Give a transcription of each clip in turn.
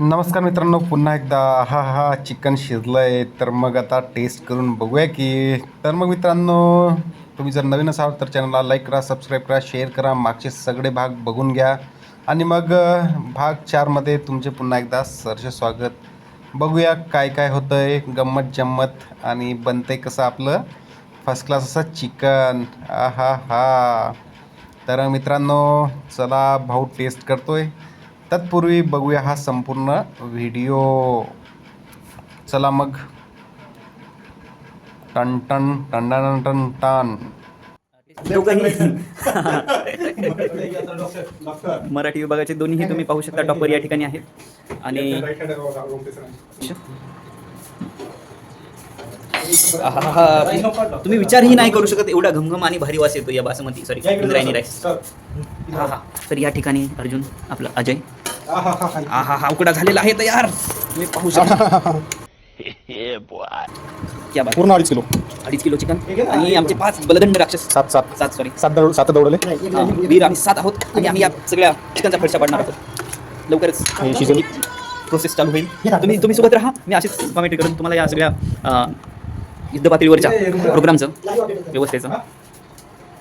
नमस्कार मित्रांनो पुन्हा एकदा हा हा चिकन शिजलं आहे तर मग आता टेस्ट करून बघूया की. तर मग मित्रांनो तुम्ही जर नवीन असाल तर चॅनलला लाईक करा सबस्क्राईब करा शेअर करा मागचे सगळे भाग बघून घ्या. आणि मग भाग चारमध्ये तुमचे पुन्हा एकदा सहर्ष स्वागत. बघूया काय काय होतं आहे गंमत जम्मत आणि बनतं आहे कसं आपलं फर्स्ट क्लास असं चिकन. आ हा हा तर मित्रांनो चला भाऊ टेस्ट करतो आहे तत्पूर्वी बघूया हा संपूर्ण व्हिडिओ. चला मग. टन टन टन टन टन टन मराठी विभागाचे दोन्हीही तुम्ही पाहू शकता. टॉपर या ठिकाणी आहेत. आणि तुम्ही विचारही नाही करू शकत. एवढा घमघम आणि भारी वास येतो या बासमती सॉरी इंद्रायणी राईस हा हा तर या ठिकाणी अर्जुन आपला अजय. हा हा हा उकडा झालेला आहे तयार. तुम्ही पाहू शकता. क्या बात. पूर्ण अडीच किलो. अडीच किलो चिकन. आणि आमचे पाच बलदंड राक्षस. सात सात. सात सॉरी सात दौड सात दौडले हा, वीर आम्ही सात आहोत आणि आम्ही या सगळ्या चिकनचा फडशा पाडणार आहोत. लवकरच हे शिजेल. प्रोसेस चालू होईल. तुम्ही तुम्ही सोबत राहा. मी अशीच कमेंट करून तुम्हाला या सगळ्या अं, युद्ध पातळीवरच्या प्रोग्रामचं व्यवस्थेचं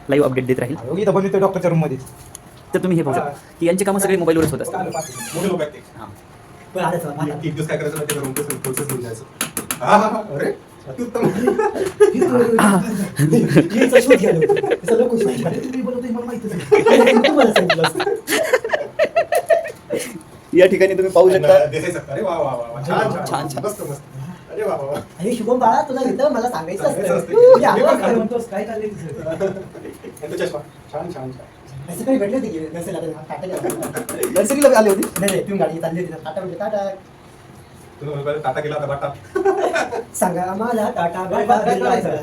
लाईव्ह अपडेट देत राहील. डॉक्टरच्या रूममध्ये. तर तुम्ही हे पाहू शकता की यांची कामं सगळे मोबाईलवरच होत असतात. हां दिवस काय करायचं माहिती प्रोसेस जायचं. हा, हा, हा. अरे, अत्युत्तम. या ठिकाणी तुम्ही पाहू शकता देसाई. अरे वा, वा, वा, वा. छान, छान, छान. छान. मस्त, मस्त. अरे वा, वा, वा. अरे शुभम बाळा तुला इथं मला सांगायचं सांगायचं असतं आवाज काय म्हणतोस काय चाललंय तुझं आणि तो चष्मा. छान, भेटले होते की नसेल आता टाटा गेला. नर्सरीला आले होते? नाही नाही तुम्ही गाडी चालली होती ना, टाटा म्हणजे टाटा. टाटा केला आता बाटा. सांगा आम्हाला टाटा बाय बाय आम्हाला.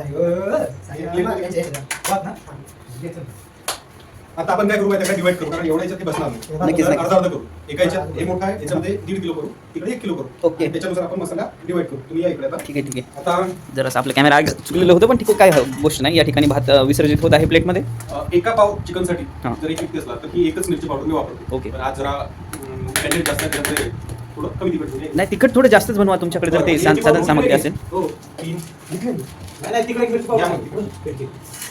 आता आपण काय करू माहिती आहे का डिवाइड करू कारण एवढ्या याच्यात ते बसणार नाही. नक्कीच. अर्धा अर्धा करू एका याच्यात हे मोठा आहे याच्यामध्ये दीड किलो करू इकडे एक किलो करू ओके. आणि त्याच्यानुसार आपण मसाला डिवाइड करू तुम्ही या इकडे आता ठीक आहे ठीक आहे आता जरासं आपलं कॅमेरा आग चुकलेलं होतं पण ठीक आहे काय गोष्ट नाही या ठिकाणी भात अ, विसर्जित होत आहे प्लेटमध्ये अ, एका पाव चिकनसाठी हा. जर एक व्यक्ती असला तर ही एकच मिरची पावडर मी वापरतो ओके. पण आज जरा कॅन्डिडेट जास्त आहे, त्याच्यामुळे थोडं कमी तिखट म्हणजे नाही तिखट थोडं जास्तच बनवा तुमच्याकडे जर ते सा- साधन सामग्री असेल. हो तीन. नाही, नाही, तिकडे एक मिरची.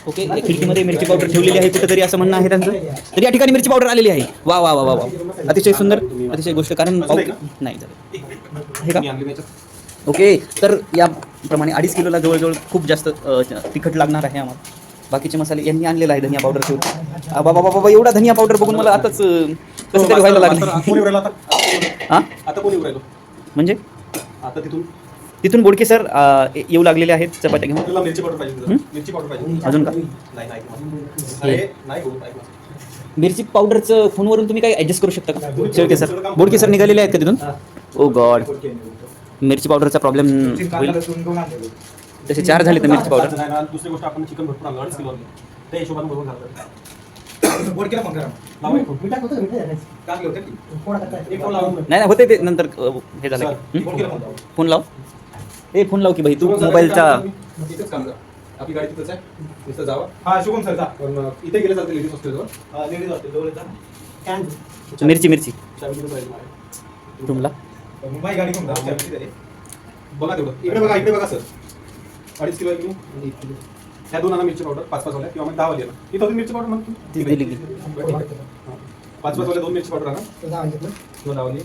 ओके खिडकीमध्ये मिरची पावडर ठेवलेली आहे कुठेतरी असं म्हणणं आहे त्यांचं? तर या ठिकाणी मिरची पावडर आलेली आहे. वा वा वा वा वा. अतिशय सुंदर अतिशय गोष्ट कारण पाव- नाही झालं. एक मिनिट. हे का? मी आणली याच्यात. ओके तर याप्रमाणे अडीच किलोला जवळजवळ खूप जास्त अ, तिखट लागणार आहे आम्हाला. बाकीचे मसाले यांनी आणलेला आहे धनिया पावडर शेवटी. बाबा बाबा बाबा एवढा धनिया पावडर बघून मला आताच अ, कसं तरी व्हायला आता कोणी लागलं उरायला आता हा? आता कोणी उरायलो म्हणजे? आता तिथून? तिथून बोडके सर अ, येऊ लागलेले आहेत चपात्या घेऊन. आपल्याला मिरची पावडर पाहिजे? मिरची पावडर पाहिजे. अजून का? नाही नाही अरे नाही हो नाही मिरची पावडरचं फोनवरून तुम्ही काही ऍडजस्ट करू शकता का? सर. बोडके सर निघालेले आहेत का तिथून? ओ गॉड मिरची पावडरचा प्रॉब्लेम होईल. तसे चार झाले तर मिरची पावडर. दुसरी गोष्ट आपण चिकन भरपूर आणलं. अडीच किलो आणलं. त्या हिशोबाने बघून घालतात बोडकेला फोन करा लावा एक फोन. मिठात होतं, मिठात आहे. टाकले होते की? कोण आता काय? एक फोन लावून नाही नाही होते ते नंतर अ, हे झालं सर, की बोडकेला हं? फोन लावा. फोन लाव ए फोन लाव की भाई तू शुभम सर, मोबाईलचा काम करा. आपली गाडी तिथंच आहे नुसतं जावा हा शुभम सर जा पण अं, इथे गेले चालते लेडीज हॉस्टेलवर लेडीज हॉस्टेल जवळ जा कॅन. मिरची मिरची चावी तिथं पाहिजे मला. रूमला माझी गाडी घेऊन जा चावी तिथे आहे. बघा तेवढं इकडे बघा इकडे बघा सर अडीच किलो किलो किलो ह्या दोन आणा मिरची पावडर पाच पाच वाल्या किंवा मग दहा वाली आणा इथं होती मिरची पावडर म्हणतो. ती दिली की. पाच पाच वाल्या दोन मिरची पावडर आणा. किंवा दहा वाली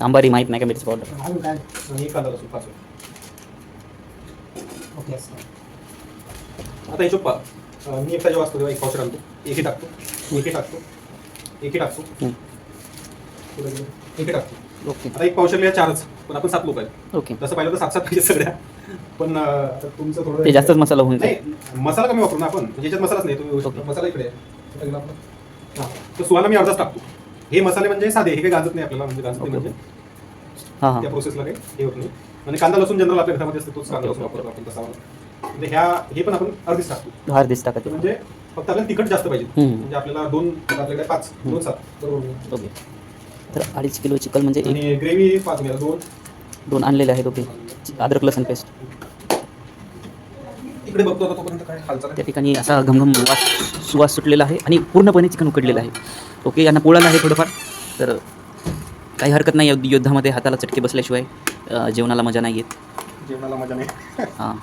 आंबारी माहीत नाही का मिरची पावडर? आणि एक कांदा लसूण पाच वाले. ओके. आता हिशोब पहा. अं, मी एकटा जेव्हा असतो तेव्हा एक पावशर आणतो. एकही टाकतो. एकही टाकतो. एकही टाकतो. हं. एकही टाकतो. ओके. आता एक पावशरला चारच. पण आपण सात लोक आहेत ओके तसं पाहिलं तर सात सात पाहिजे सगळ्या पण अं, तुमचं थोडं ते जास्तच मसाला होऊन जाईल नाही मसाला कमी वापरू ना आपण म्हणजे याच्यात मसालाच नाही तुम्ही. मसाला इकडे आहे. कुठे गेला आपला? हा. तर सुहाना मी अर्धाच टाकतो हे मसाले म्हणजे साधे हे काही गाजत नाही आपल्याला म्हणजे गाजत नाही. म्हणजे हां हां त्या प्रोसेसला काही हे होत नाही आणि कांदा लसूण जनरल आपल्या घरामध्ये असते तोच कांदा लसूण ओके. वापरतो आपण तसा वाला. म्हणजे ह्या हे पण आपण अर्धीच टाकतो बाहेर दिसता का तर ते म्हणजे फक्त आपल्याला तिखट जास्त पाहिजे हम्म. म्हणजे आपल्याला दोन आपल्याकडे पाच दोन सात बरोबर ओके तर अडीच किलो चिकन म्हणजे एक आणि ग्रेव्ही पाच दोन. दोन आणलेले आहेत ओके. अद्रक लसण पेस्ट. इकडे बघतो आता तोपर्यंत काय हालचाल. त्या ठिकाणी असा घमघम वास सुवास सुटलेला आहे आणि पूर्णपणे चिकन उकडलेलं आहे. ओके यांना पोळाला आहे थोडंफार. तर काही हरकत नाही युद्ध- युद्धामध्ये हाताला चटके बसल्याशिवाय अ, जेवणाला मजा नाही येत. जेवणाला मजा नाही. हां.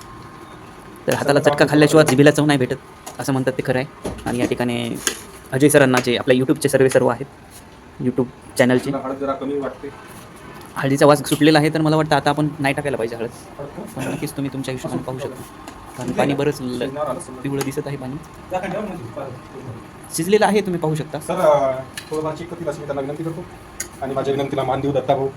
तर हाताला चटका खाल्ल्याशिवाय जिभेला चव नाही भेटत असं म्हणतात ते खरं आहे. आणि या ठिकाणी अजय सरांना जे आपल्या यूट्यूबचे सर्व सर्व आहेत यूट्यूब चॅनलचे हळद जरा कमी वाटते. हळदीचा वास सुटलेला आहे तर मला वाटतं आता आपण नाही टाकायला पाहिजे हळद. पण नक्कीच तुम्ही तुमच्या हिशोबाने पाहू शकता. कारण पाणी बरंच. पिवळं दिसत आहे पाणी. शिजलेलं आहे तुम्ही पाहू शकता. सर थोडं चिक करतील अशी मी त्यांना विनंती करतो. आणि माझ्या विनंतीला मान देऊ दत्ता भाऊ